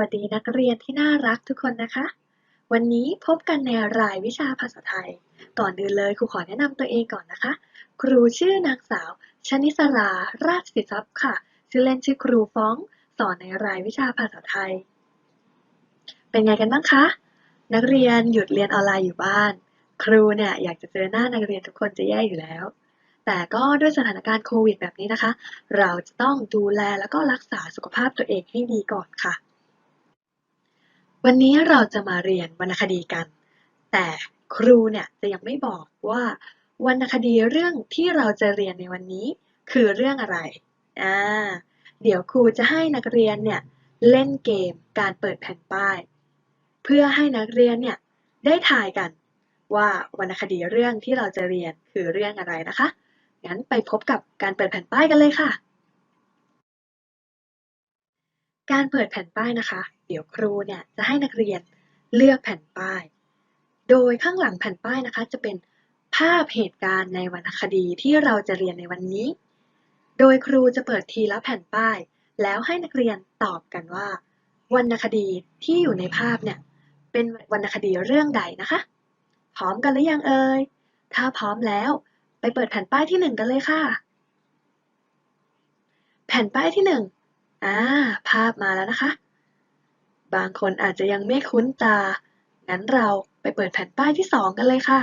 วัสดีนักเรียนที่น่ารักทุกคนนะคะ วันนี้พบกันในรายวิชาภาษาไทย ก่อนอื่นเลยครูขอแนะนำตัวเองก่อนนะคะ ครูชื่อนางสาวชนิสรา ราชสิทรัพย์ค่ะ ชื่อเล่นชื่อครูฟ้อง สอนในรายวิชาภาษาไทย เป็นไงกันบ้างคะ นักเรียนหยุดเรียนออนไลน์อยู่บ้าน ครูเนี่ยอยากจะเจอหน้านักเรียนทุกคนจะแย่อยู่แล้ว แต่ก็ด้วยสถานการณ์โควิดแบบนี้นะคะ เราจะต้องดูแลแล้วก็รักษาสุขภาพตัวเองให้ดีก่อนค่ะ วันนี้เราจะมาเรียนวรรณคดีกัน แต่ครูเนี่ยจะยังไม่บอกว่าวรรณคดีเรื่องที่เราจะเรียนในวันนี้คือเรื่องอะไร อ่า เดี๋ยวครูจะให้นักเรียนเนี่ยเล่นเกมการเปิดแผ่นป้าย เพื่อให้นักเรียนเนี่ยได้ทายกันว่าวรรณคดีเรื่องที่เราจะเรียนคือเรื่องอะไรนะคะ งั้นไปพบกับการเปิดแผ่นป้ายกันเลยค่ะ การเปิดแผ่นป้ายนะคะ เดี๋ยวครูเนี่ยจะให้นักเรียนเลือกแผ่นป้าย โดยข้างหลังแผ่นป้ายนะคะ จะเป็นภาพเหตุการณ์ในวรรณคดีที่เราจะเรียนในวันนี้ โดยครูจะเปิดทีละแผ่นป้าย แล้วให้นักเรียนตอบกันว่าวรรณคดีที่อยู่ในภาพเนี่ยเป็นวรรณคดีเรื่องใดนะคะ พร้อมกันหรือยังเอ่ย ถ้าพร้อมแล้วไปเปิดแผ่นป้ายที่หนึ่งกันเลยค่ะ แผ่นป้ายที่หนึ่งอ่าภาพมาแล้วนะคะ บางคนอาจจะยังไม่คุ้นตา งั้นเราไปเปิดแผ่นป้ายที่สองกันเลยค่ะ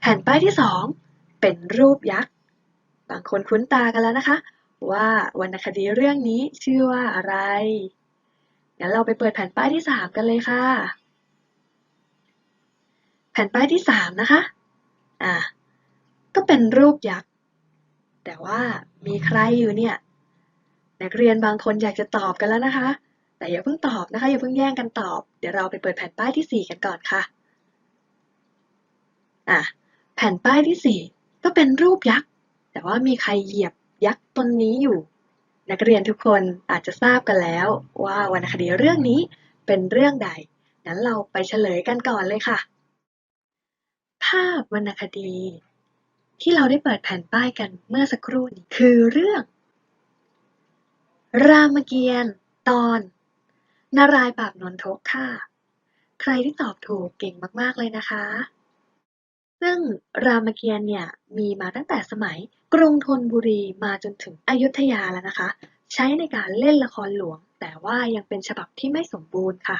แผ่นป้ายที่สองเป็นรูปยักษ์ บางคนคุ้นตากันแล้วนะคะ ว่าวรรณคดีเรื่องนี้ชื่อว่าอะไร งั้นเราไปเปิดแผ่นป้ายที่สามกันเลยค่ะ แผ่นป้ายที่สามนะคะ อ่าก็เป็นรูปยักษ์ แต่ว่ามีใครอยู่เนี่ย นักเรียนบางคนอยากจะตอบกันแล้วนะคะ แต่อย่าเพิ่งตอบนะคะ อย่าเพิ่งแย่งกันตอบ เดี๋ยวเราไปเปิดแผ่นป้ายที่สี่กันก่อนค่ะ อะ แผ่นป้ายที่สี่ก็เป็นรูปยักษ์ แต่ว่ามีใครเหยียบยักษ์ตนนี้อยู่ นักเรียนทุกคนอาจจะทราบกันแล้วว่าวรรณคดีเรื่องนี้เป็นเรื่องใดงั้นเราไปเฉลยกันก่อนเลยค่ะ ภาพวรรณคดี ที่เราได้เปิดแผ่นป้ายกันเมื่อสักครู่นี้คือเรื่อง รามเกียรติ์ตอน นารายณ์ปราบนนทกค่ะ ใครที่ตอบถูกเก่งมากๆเลยนะคะ ซึ่งรามเกียรติ์เนี่ยมีมาตั้งแต่สมัยกรุงธนบุรีมาจนถึงอยุธยาแล้วนะคะ ใช้ในการเล่นละครหลวง แต่ว่ายังเป็นฉบับที่ไม่สมบูรณ์ค่ะ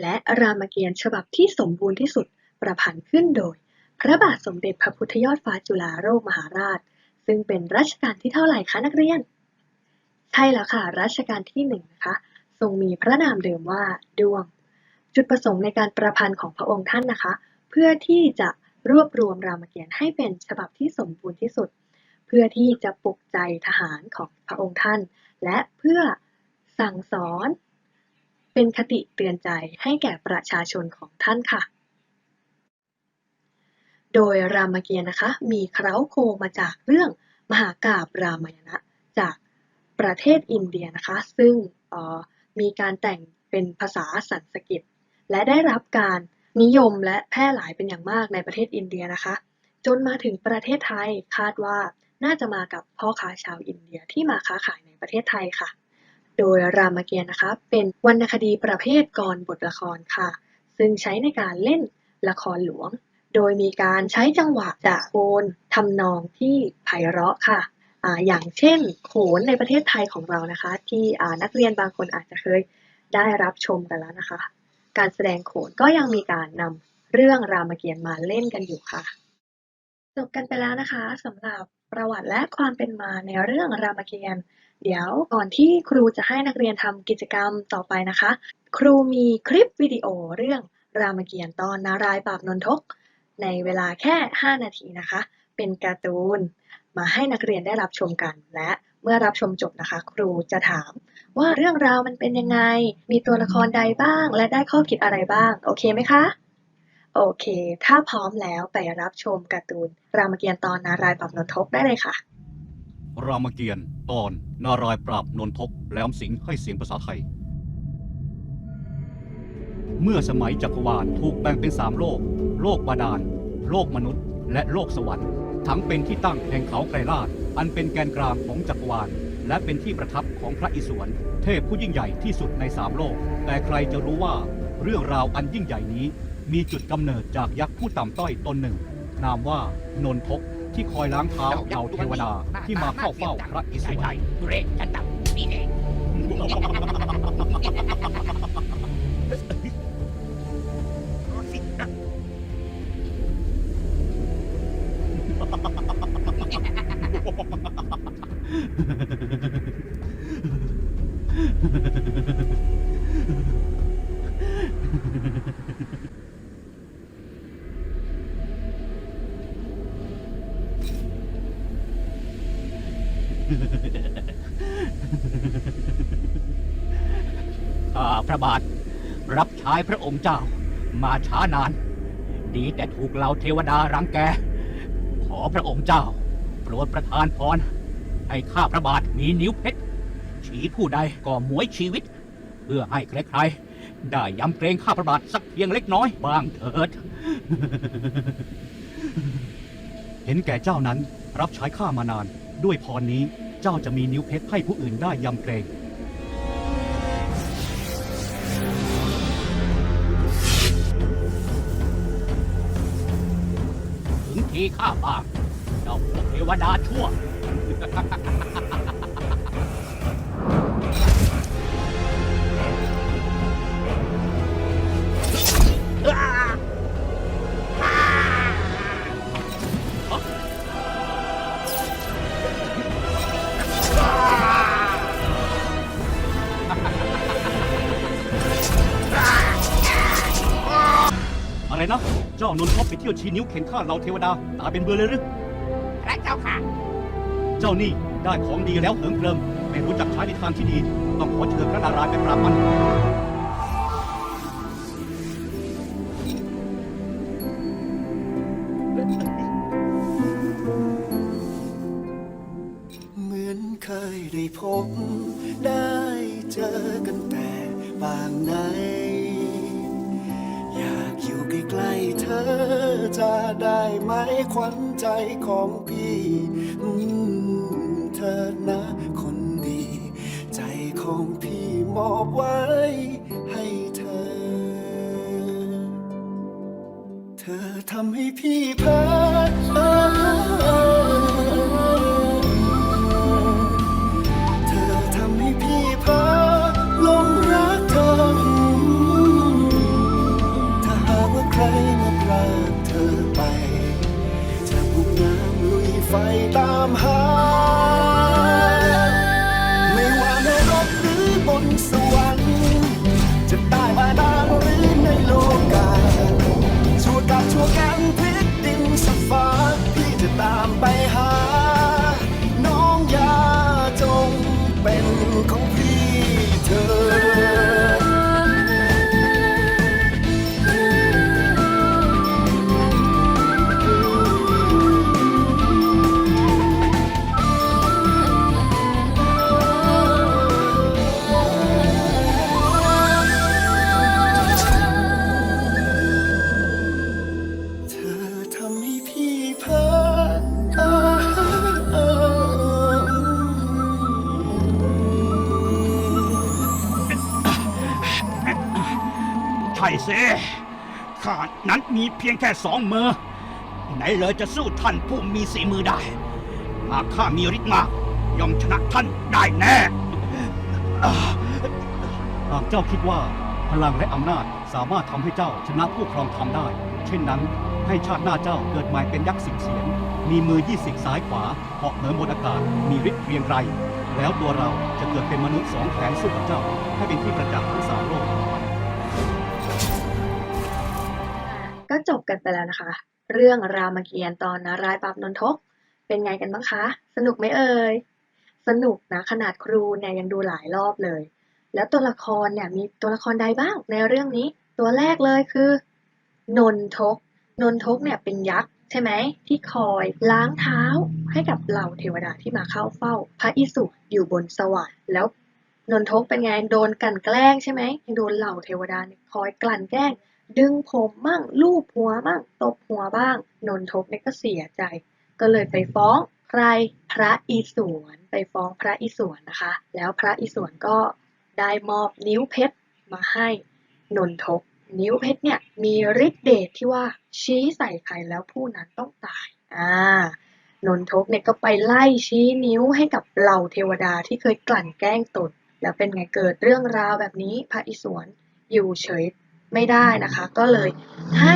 และรามเกียรติ์ฉบับที่สมบูรณ์ที่สุดประพันธ์ขึ้นโดย พระบาทสมเด็จพระพุทธยอดฟ้าจุฬาโลกมหาราช ซึ่งเป็นรัชกาลที่เท่าไหร่คะนักเรียน ใช่แล้วค่ะรัชกาลที่หนึ่งนะคะทรงมีพระนามเดิมว่าดวง จุดประสงค์ในการประพันธ์ของพระองค์ท่านนะคะ เพื่อที่จะรวบรวมรามเกียรติ์ให้เป็นฉบับที่สมบูรณ์ที่สุด เพื่อที่จะปลุกใจทหารของพระองค์ท่าน และเพื่อสั่งสอน เป็นคติเตือนใจให้แก่ประชาชนของท่านค่ะ โดยรามเกียรติ์นะคะ มีเคล้าโครงมาจากเรื่องมหากาบรามายณะจาก ประเทศอินเดียนะคะ ซึ่งมีการแต่งเป็นภาษาสันสกฤต และได้รับการนิยมและแพร่หลายเป็นอย่างมากในประเทศอินเดียนะคะ จนมาถึงประเทศไทยคาดว่าน่าจะมากับพ่อค้าชาวอินเดียที่มาค้าขายในประเทศไทยค่ะ โดยรามเกียรติ์นะคะ เป็นวรรณคดีประเภทกรบทละครค่ะ ซึ่งใช้ในการเล่นละครหลวง โดยมีการใช้จังหวะจะโคนทำนองที่ไพเราะค่ะ อย่างเช่นโขนในประเทศไทยของเรานะคะ ที่นักเรียนบางคนอาจจะเคยได้รับชมกันแล้วนะคะ การแสดงโขนก็ยังมีการนำเรื่องรามเกียรติ์มาเล่นกันอยู่ค่ะจบกันไปแล้วนะคะสำหรับประวัติและความเป็นมาในเรื่องรามเกียรติ์เดี๋ยวก่อนที่ครูจะให้นักเรียนทำกิจกรรมต่อไปนะคะ ครูมีคลิปวิดีโอเรื่องรามเกียรติ์ตอนนารายปราบนนทก ในเวลาแค่ 5 นาทีนะคะ เป็นการ์ตูน มาให้นักเรียนได้รับชมกัน และเมื่อรับชมจบนะคะ ครูจะถาม ว่าเรื่องราวมันเป็นยังไง มีตัวละครใดบ้าง และได้ข้อคิดอะไรบ้าง โอเคไหมคะ โอเค ถ้าพร้อมแล้วไปรับชมการ์ตูน รามเกียรติ์ตอนนารายณ์ปราบนนทกได้เลยค่ะ รามเกียรติ์ตอน นารายณ์ปราบนนทกแหลมสิงห์ให้เสียงภาษาไทย เมื่อสมัยจักรวาลถูกแบ่งเป็นสามโลก โลกบาดาล โลกมนุษย์ และโลกสวรรค์ ทั้งเป็นที่ตั้งแห่งเขาไกรลาดอันเป็นแกนกลางของจักรวาล และเป็นที่ประทับของพระอิศวรเทพผู้ยิ่งใหญ่ที่สุดในสามโลก แต่ใครจะรู้ว่าเรื่องราวอันยิ่งใหญ่นี้ มีจุดกำเนิดจากยักษ์ผู้ต่ำต้อยตนหนึ่ง นามว่านนทกที่คอยล้างเท้าเหล่าเทวดาที่มาเข้าเฝ้าพระอิศวรเรฉันดับนี่เอง ข้าพระบาท รับใช้พระองค์เจ้า มาช้านาน ดีแต่ถูกเหล่าเทวดารังแก ขอพระองค์เจ้า โปรดประทานพร ให้ข้าพระบาทมีนิ้วเพชรฉีผู้ใดก็หมวยชีวิต เพื่อให้ใครๆได้ยำเกรงข้าพระบาทสักเพียงเล็กน้อยบ้างเถิด เห็นแก่เจ้านั้นรับใช้ข้ามานานด้วยพรนี้ เจ้าจะมีนิ้วเพชรให้ผู้อื่นได้ยำเกรง ถึงทีข้าบ้างเจ้าพวกเทวดาชั่ว อะไรนะ เจ้านนทบไปเที่ยวชี้นิ้วเข็นฆ่าเราเทวดา ตายเป็นเบือเลยหรือพระเจ้าค่ะ เจ้านี่ได้ของดีแล้วเหิงเกริมไม่รู้จักใช้ในทางที่ดี ต้องขอเชิญพระนารายณ์ไปปราบมันเหมือนเคยได้พบ ได้เจอกันแต่บางไหน จะได้ไหมขวัญใจของพี่ยิ่งเธอนะคนดี ใจของพี่มอบไว้ให้เธอ เธอทำให้พี่เพ้ ใช่สิข้านั้นมีเพียงแค่สองมือ ไหนเลยจะสู้ท่านผู้มีสีมือได้ หากข้ามีฤทธิ์มากย่อมชนะท่านได้แน่ หากเจ้าคิดว่าพลังและอำนาจสามารถทำให้เจ้าชนะผู้ครองธรรมได้ เช่นนั้น ให้ชาติหน้าเจ้าเกิดใหม่เป็นยักษ์สิงเสียน มีมือยี่สิบซ้ายขวาเหาะเหินบนอากาศ มีฤทธิ์เพียงไร แล้วตัวเราจะเกิดเป็นมนุษย์สองแขนสู้กับเจ้า ให้เป็นที่ประจักษ์ทั้งสามโลก ก็จบกันไปแล้วนะคะ เรื่องรามเกียรติ์ตอนนารายปราบนนทก เป็นไงกันบ้างคะ สนุกไหมเอ่ย สนุกนะขนาดครูเนี่ยยังดูหลายรอบเลย แล้วตัวละครเนี่ยมีตัวละครใดบ้างในเรื่องนี้ ตัวแรกเลยคือนนทก นนทกเนี่ยเป็นยักษ์ใช่ไหมที่คอยล้างเท้าให้กับเหล่าเทวดาที่มาเข้าเฝ้า พระอิศวรอยู่บนสวรรค์แล้วนนทกเป็นไงโดนกลั่นแกล้งใช่ไหมโดนเหล่าเทวดาเนี่ยคอยกลั่นแกล้ง ดึงผมมั่งลูบหัวมั่งตบหัวบ้าง นนทกเนี่ยก็เสียใจ ก็เลยไปฟ้องใครพระอิศวรไปฟ้องพระอิศวรนะคะ แล้วพระอิศวรก็ได้มอบนิ้วเพชรมาให้นนทก นิ้วเพชรเนี่ยมีฤทธิ์เดชที่ว่าชี้ใส่ใครแล้วผู้นั้นต้องตายอ่านนทกเนี่ยก็ไปไล่ชี้นิ้วให้กับเหล่าเทวดาที่เคยกลั่นแกล้งตน แล้วเป็นไงเกิดเรื่องราวแบบนี้พระอิศวรอยู่เฉย ไม่ได้นะคะ ก็เลยให้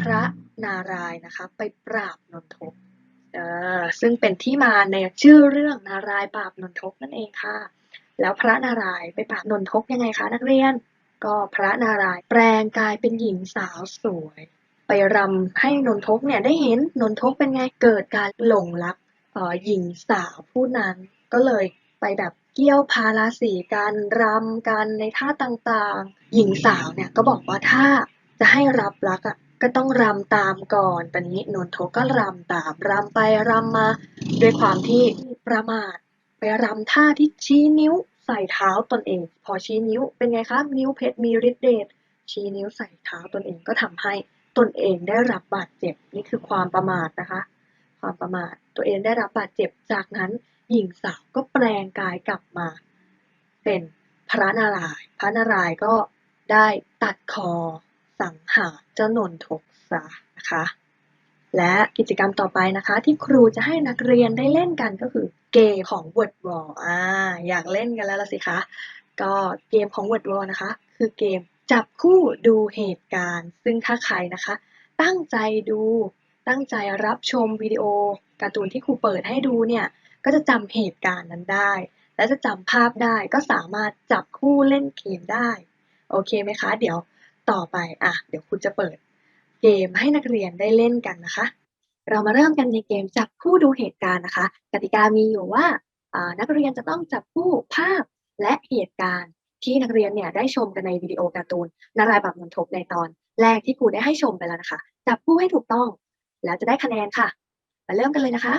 พระนารายณ์นะคะไปปราบนนทกเออซึ่งเป็นที่มาในชื่อเรื่องนารายปราบนนทกนั่นเองค่ะ แล้วพระนารายไปปราบนนทกยังไงคะนักเรียน ก็พระนารายแปลงกายเป็นหญิงสาวสวย ไปรำให้นนทกเนี่ยได้เห็นนนทกเป็นไงเกิดการหลงรักอ่อหญิงสาวผู้นั้นก็เลยไปแบบ เกี่ยวพาราสีกันรำกันในท่าต่างๆ หญิงสาวเนี่ยก็บอกว่าถ้าจะให้รับรักอะก็ต้องรำตามก่อนตอนนี้นนทกก็รำตามรำไปรำมาด้วยความที่ประมาทไปรำท่าที่ชี้นิ้วใส่เท้าตนเอง พอชี้นิ้วเป็นไงคะนิ้วเพชรมีฤทธิ์เดชชี้นิ้วใส่เท้าตนเองก็ทำให้ตนเองได้รับบาดเจ็บนี่คือความประมาทนะคะ ความประมาทตัวเองได้รับบาดเจ็บจากนั้น หญิงสาวก็แปลงกายกลับมาเป็นพระนารายณ์ พระนารายณ์ก็ได้ตัดคอสังหารเจ้านนทกซะนะคะ และกิจกรรมต่อไปนะคะที่ครูจะให้นักเรียนได้เล่นกันก็คือเกมของ Word Wall อ่าอยากเล่นกันแล้วละสิคะ ก็เกมของ Word Wall นะคะ คือเกมจับคู่ดูเหตุการณ์ ซึ่งถ้าใครนะคะ ตั้งใจดูตั้งใจรับชมวิดีโอการ์ตูนที่ครูเปิดให้ดูเนี่ย ก็จะจำเหตุการณ์นั้นได้ และจะจำภาพได้ก็สามารถจับคู่เล่นเกมได้ โอเคไหมคะ เดี๋ยวต่อไปอะเดี๋ยวครูจะเปิดเกมให้นักเรียนได้เล่นกันนะคะ เรามาเริ่มกันในเกมจับคู่ดูเหตุการณ์นะคะ กติกามีอยู่ว่านักเรียนจะต้องจับคู่ภาพและเหตุการณ์ที่นักเรียนเนี่ยได้ชมกันในวิดีโอการ์ตูนนารายณ์บับนนทกในตอนแรกที่ครูได้ให้ชมไปแล้วนะคะ จับคู่ให้ถูกต้อง แล้วจะได้คะแนนค่ะ มาเริ่มกันเลยนะคะ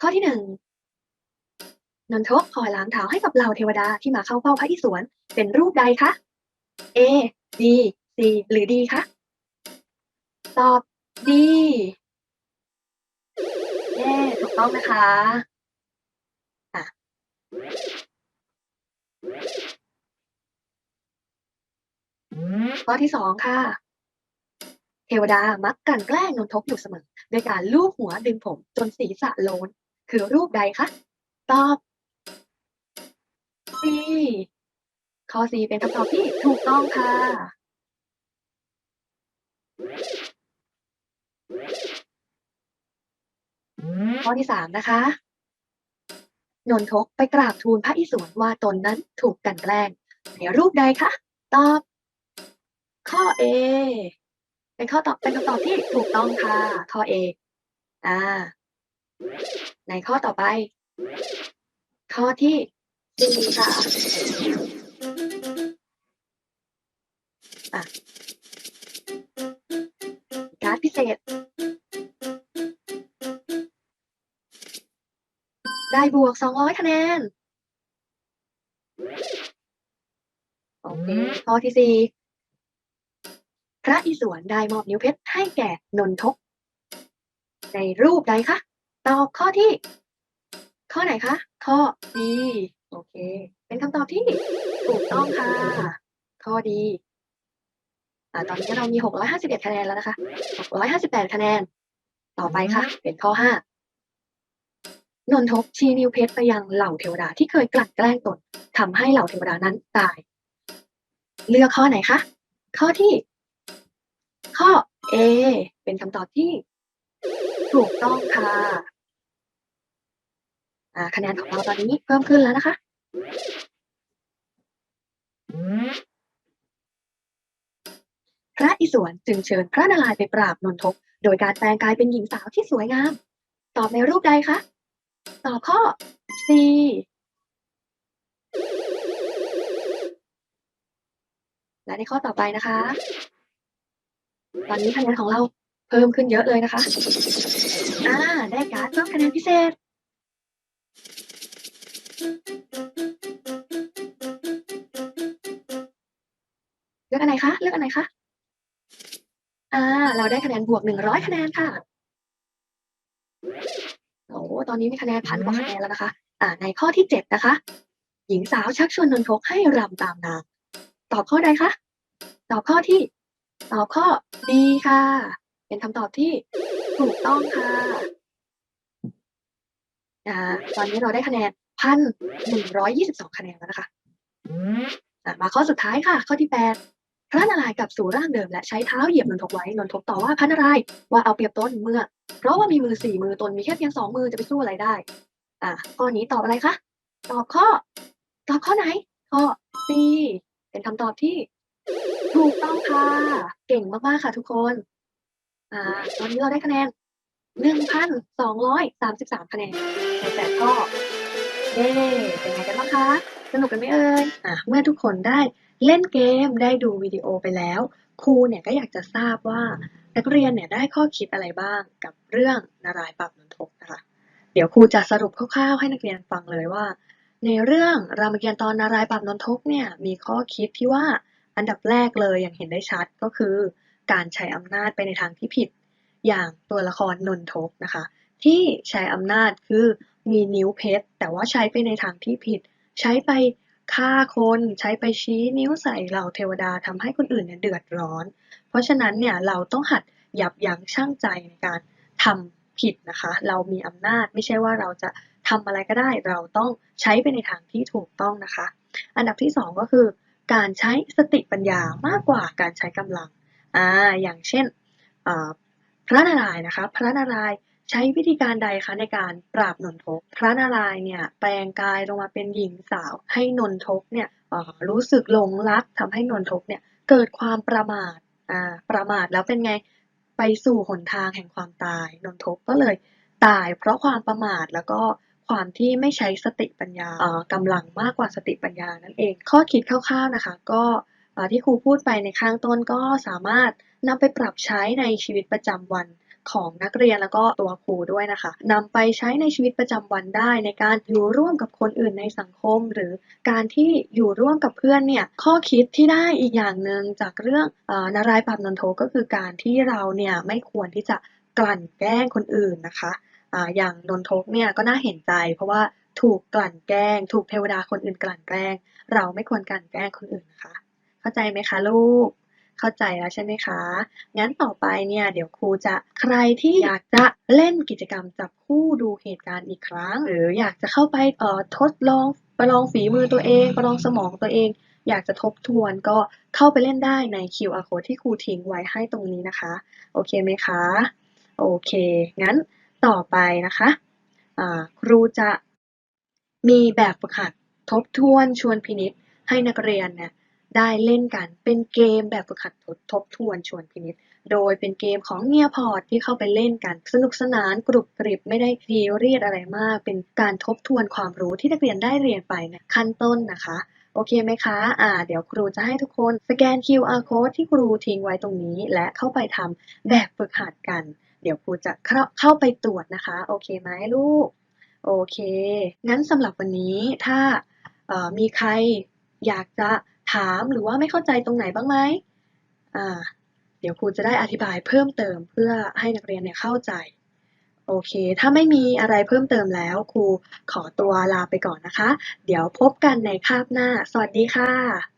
ข้อที่หนึ่งนนทกคอยล้างเท้าให้กับเหล่าเทวดาที่มาเข้าเฝ้าพระอิศวรเป็นรูปใดคะ A D C หรือ D คะตอบ D เย้ถูกต้องนะคะอะข้อที่สองค่ะ เทวดามักกันแกล้งนนทกอยู่เสมอ โดยการลูบหัวดึงผมจนศีรษะโลน คือรูปใดคะ ตอบ C ข้อ C เป็นคำตอบที่ถูกต้องค่ะ ข้อที่สามนะคะ นนทกไปกราบทูลพระอิศวรว่าตนนั้นถูกกันแกล้งในรูปใดคะ ตอบ ข้อ A เป็นข้อตอบเป็นคำตอบที่ถูกต้องค่ะ ข้อ A อ่า ในข้อต่อไป ข้อที่สี่ค่ะอะการ์ดพิเศษ ได้บวก200คะแนนโอเคข้อที่สี่ ระอิศวรได้มอบนิ้วเพชรให้แก่นนทก ในรูปใดคะ ตอบข้อที่ ข้อไหนคะ ข้อดีโอเค เป็นคำตอบที่ถูกต้องค่ะ ข้อดีอ่าตอนนี้เรามี 651 คะแนนแล้วนะคะ 658 คะแนน ต่อไปค่ะ เป็นข้อ 5 นนทกชี้นิ้วเพชรไปยังเหล่าเทวดาที่เคยกลั่นแกล้งตนทำให้เหล่าเทวดานั้นตาย เลือกข้อไหนคะ ข้อที่ ข้อ A เป็นคำตอบที่ ถูกต้องค่ะคะแนนของเราตอนนี้เพิ่มขึ้นแล้วนะคะ พระอิศวรจึงเชิญพระนารายณ์ไปปราบนนทก โดยการแปลงกายเป็นหญิงสาวที่สวยงาม ตอบในรูปใดคะ ตอบข้อ C และในข้อต่อไปนะคะ ตอนนี้คะแนนของเราเพิ่มขึ้นเยอะเลยนะคะ อ่า ได้การ์ดเพิ่มคะแนนพิเศษ เลือกอันไหนคะ เลือกอันไหนคะ อ่า เราได้คะแนนบวก100คะแนนค่ะ โอ้ตอนนี้มีคะแนน1,000กว่าคะแนนแล้วนะคะ อ่า ในข้อที่7นะคะ หญิงสาวชักชวนนนทกให้รำตามนาง ตอบข้อใดคะ ตอบข้อที่ ตอบข้อ B ค่ะ เป็นคำตอบที่ถูกต้องค่ะอ่าตอนนี้เราได้คะแนน1,122คะแนนแล้วนะคะมาข้อสุดท้ายค่ะ ข้อที่8พระนารายณ์กลับสู่ร่างเดิมและใช้เท้าเหยียบนนทกไว้นนทกตอบว่าพระนารายณ์ว่าเอาเปรียบตนเมื่อ เพราะว่ามีมือ4มือตนมีแค่เพียง2มือจะไปสู้อะไรได้ อ่าข้อนี้ตอบอะไรคะตอบข้อ ตอบข้อไหน?ข้อ C เป็นคำตอบที่ ถูกต้องค่ะ เก่งมาก ๆ ค่ะทุกคน อ่า ตอนนี้เราได้คะแนน 1,233 คะแนนใน8ข้อเย้เป็นไงกันบ้างคะ สนุกกันไหมเอ่ย?อ่าเมื่อทุกคนได้เล่นเกมได้ดูวิดีโอไปแล้ว ครูเนี่ยก็อยากจะทราบว่า นักเรียนเนี่ยได้ข้อคิดอะไรบ้างกับเรื่องนารายณ์ปราบนนทกนะคะ เดี๋ยวครูจะสรุปคร่าวๆ ให้นักเรียนฟังเลยว่า ในเรื่องรามเกียรติ์ตอนนารายณ์ปราบนนทกเนี่ยมีข้อคิดที่ว่า อันดับแรกเลยอย่างเห็นได้ชัดก็คือ การใช้อำนาจไปในทางที่ผิด อย่างตัวละครนนทกนะคะ ที่ใช้อำนาจคือมีนิ้วเพชร แต่ว่าใช้ไปในทางที่ผิด ใช้ไปฆ่าคนใช้ไปชี้นิ้วใส่เหล่าเทวดาทำให้คนอื่นเนี่ยเดือดร้อน เพราะฉะนั้นเนี่ยเราต้องหัดยับยั้งชั่งใจในการทำผิดนะคะ เรามีอำนาจไม่ใช่ว่าเราจะทำอะไรก็ได้ เราต้องใช้ไปในทางที่ถูกต้องนะคะ อันดับที่ 2 ก็คือ การใช้สติปัญญามากกว่าการใช้กำลังอ่าอย่างเช่นพระนารายณ์นะคะ พระนารายณ์ใช้วิธีการใดคะในการปราบนนทก?พระนารายณ์เนี่ยแปลงกายลงมาเป็นหญิงสาว ให้นนทกเนี่ยอ่อรู้สึกหลงรักทำให้นนทกเนี่ยเกิดความประมาทอ่าประมาทแล้วเป็นไง?ไปสู่หนทางแห่งความตาย นนทกก็เลยตายเพราะความประมาทแล้วก็ ความที่ไม่ใช้สติปัญญาเอ่อกำลังมากกว่าสติปัญญานั่นเอง ข้อคิดคร่าวๆนะคะก็อ่าที่ครูพูดไปในข้างต้นก็สามารถนำไปปรับใช้ในชีวิตประจำวันของนักเรียนแล้วก็ตัวครูด้วยนะคะนำไปใช้ในชีวิตประจำวันได้ ในการอยู่ร่วมกับคนอื่นในสังคม หรือการที่อยู่ร่วมกับเพื่อนเนี่ยข้อคิดที่ได้อีกอย่างหนึ่งจากเรื่องอ่านารายณ์ปราบนนทกก็คือการที่เราเนี่ยไม่ควรที่จะกลั่นแกล้งคนอื่นนะคะ อ่าอย่างนนทกเนี่ยก็น่าเห็นใจ เพราะว่าถูกกลั่นแกล้ง ถูกเทวดาคนอื่นกลั่นแกล้ง เราไม่ควรกลั่นแกล้งคนอื่นนะคะเข้าใจไหมคะลูก?เข้าใจแล้วใช่ไหมคะ?งั้นต่อไปเนี่ยเดี๋ยวครูจะใครที่อยากจะเล่นกิจกรรมจับคู่ดูเหตุการณ์อีกครั้ง หรืออยากจะเข้าไปเอ่อทดลองประลองฝีมือตัวเอง ประลองสมองตัวเอง อยากจะทบทวนก็เข้าไปเล่นได้ใน QR Code ที่ครูทิ้งไว้ให้ตรงนี้นะคะ โอเคไหมคะ?โอเค งั้น ต่อไปนะคะอ่าครูจะมีแบบฝึกหัดทบทวนชวนพินิจให้นักเรียนเนี่ยได้เล่นกันเป็นเกมแบบฝึกหัดทดทบทวนชวนพินิจโดยเป็นเกมของ Nearpod ที่เข้าไปเล่นกัน สนุกสนานกรุบกริบไม่ได้ซีเรียสอะไรมาก เป็นการทบทวนความรู้ที่นักเรียนได้เรียนไปในขั้นต้นนะคะ โอเคไหมคะ?อ่า เดี๋ยวครูจะให้ทุกคนสแกน QR Code ที่ครูทิ้งไว้ตรงนี้ และเข้าไปทำแบบฝึกหัดกัน เดี๋ยวครูจะเข้าเข้าไปตรวจนะคะ โอเคไหมลูก?โอเค งั้นสำหรับวันนี้ถ้ามีใครอยากจะถามหรือว่าไม่เข้าใจตรงไหนบ้างไหม?อ่า เดี๋ยวครูจะได้อธิบายเพิ่มเติมเพื่อให้นักเรียนเนี่ยเข้าใจ โอเค ถ้าไม่มีอะไรเพิ่มเติมแล้วครูขอตัวลาไปก่อนนะคะ เดี๋ยวพบกันในคาบหน้า สวัสดีค่ะ